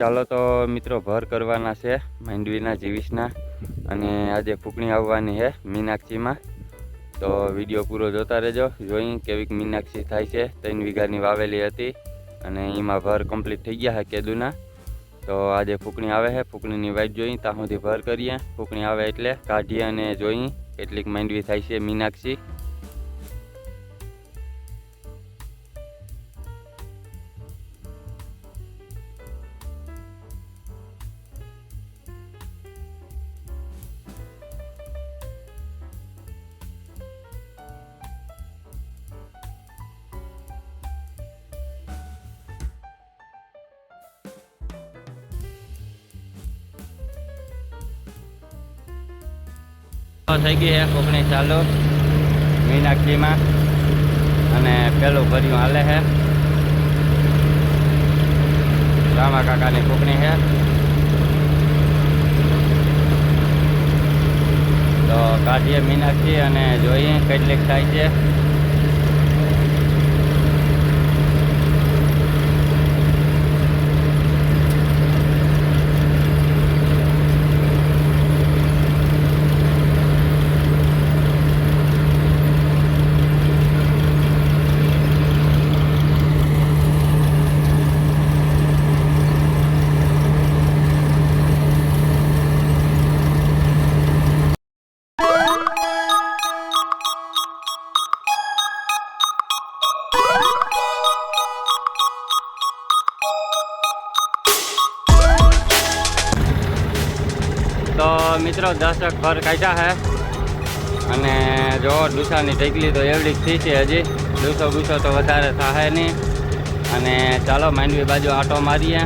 ચાલો તો મિત્રો, ભર કરવાના છે માંડવીના જીવીસના અને આજે ફૂકણી આવવાની છે મીનાક્ષીમાં. તો વીડિયો પૂરો જોતા રહેજો. જોઈ કેવીક મીનાક્ષી થાય છે. ત્રણ વીઘાની વાવેલી હતી અને એમાં ભર કમ્પ્લીટ થઈ ગયા છે કેદુના. તો આજે ફૂકણી આવે છે. ફૂકણીની વાઇટ જોઈ, ત્યાં સુધી ભર કરીએ. ફૂકણી આવે એટલે કાઢીએ અને જોઈ કેટલીક માંડવી થાય છે મીનાક્ષી. થઈ ગઈ છે કોકણી ચાલુ. મીનાક્ષીમાં અને પેલું ભર્યું હાલે છે રામા કાકાની કોકણી છે તો કાઢીએ મીનાક્ષી અને જોઈએ કેટલીક થાય છે. તો મિત્રો દસક ઘર કાઢ્યા છે અને જો ડુસાની ટેકલી તો એવડી જ થઈ છે હજી. ડુસો ગુસો તો વધારે થાય નહીં. અને ચાલો, માંડવી બાજુ આટો મારીએ.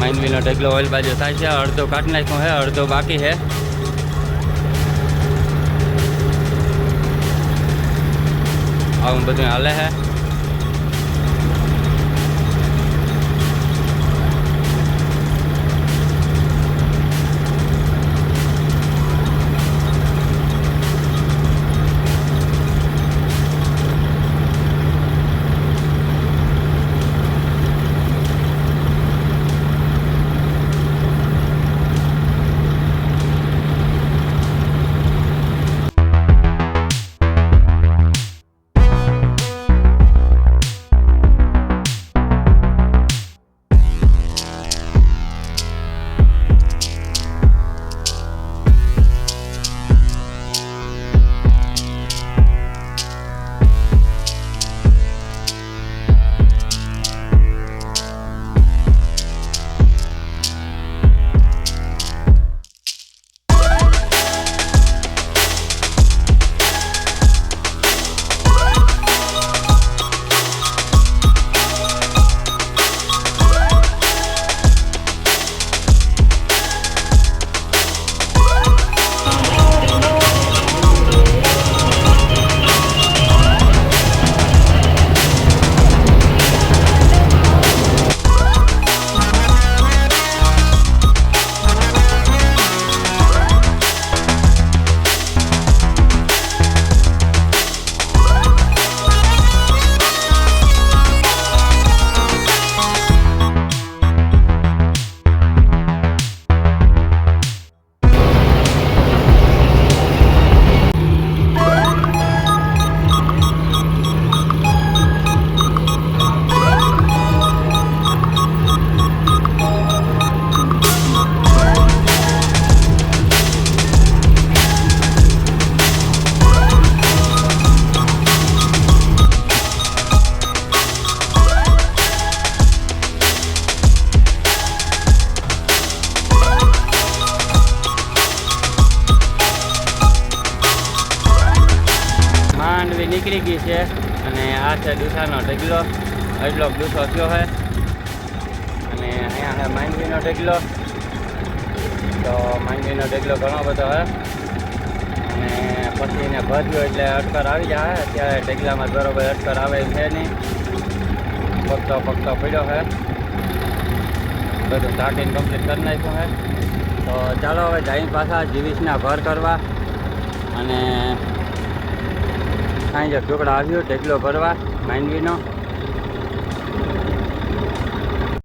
માંડવીનો ઢગલો ઓઇલ બાજુ થાય છે. અડધો કાઢ નાખ્યો છે અડધો બાકી છે આવું બધું હાલે છે માંડવી નીકળી ગઈ છે અને આ છે દુસાનો ઢગલો. એટલો દુસો થયો છે. અને અહીંયા છે માંડવીનો ઢગલો. તો માંડવીનો ઢગલો ઘણો બધો છે. અને પછી એને ભર્યો એટલે અટકર આવી જાય અત્યારે ઢગલામાં બરોબર અટકર આવે છે નહીં. પગતો પગતો પડ્યો છે. બધું ઢાંકીને કમ્પ્લીટ કરી નાખ્યું છે. તો ચાલો હવે જઈ પાછા જીવીશના ભર કરવા. અને સાંજે ઢોકળા આવ્યો ઢેકલો ભરવા માંડવીનો.